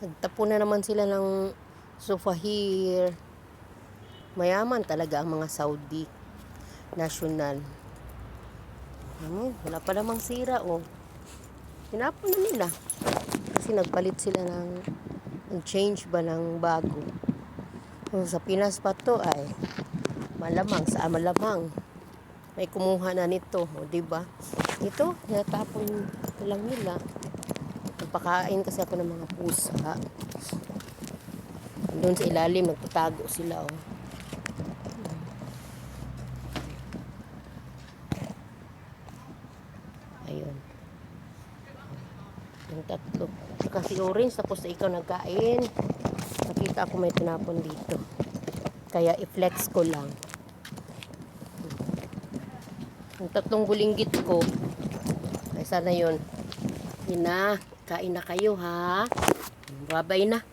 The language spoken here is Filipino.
Nagtapo na naman sila ng sofa here. Mayaman talaga ang mga Saudi. National. Hmm, wala pa namang sira, oh. Tinapon na nila. Kasi nagpalit sila ng nag-change ba ng bago. Kung sa Pinas pa to ay malamang sa malamang may kumuha na nito, o di ba? Ito, natapon lang nila. Nagpakain kasi ako ng mga pusa. Doon sa ilalim, nagtatago sila, oh. Ayun. Yung tatlo. Saka si Orange, tapos na ikaw nagkain. Nakita ko may tinapon dito. Kaya i-flex ko lang. Yung tatlong bulinggit ko, ay sana yun. Yun na, kain na kayo ha. Babay na.